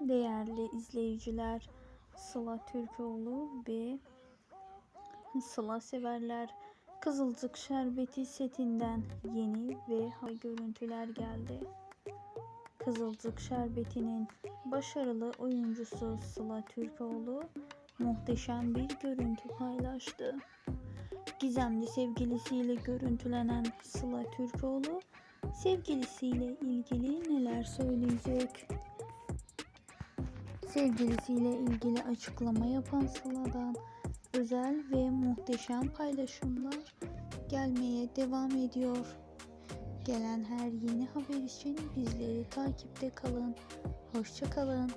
değerli izleyiciler. Sıla Türkoğlu ve Sıla severler. Kızılcık Şerbeti setinden yeni ve hay görüntüler geldi. Kızılcık Şerbeti'nin başarılı oyuncusu Sıla Türkoğlu muhteşem bir görüntü paylaştı. Gizemli sevgilisiyle görüntülenen Sıla Türkoğlu sevgilisiyle ilgili neler söyleyecek? Sevgilisiyle ilgili açıklama yapan Sıla'dan özel ve muhteşem paylaşımlar gelmeye devam ediyor. Gelen her yeni haber için bizleri takipte kalın. Hoşça kalın.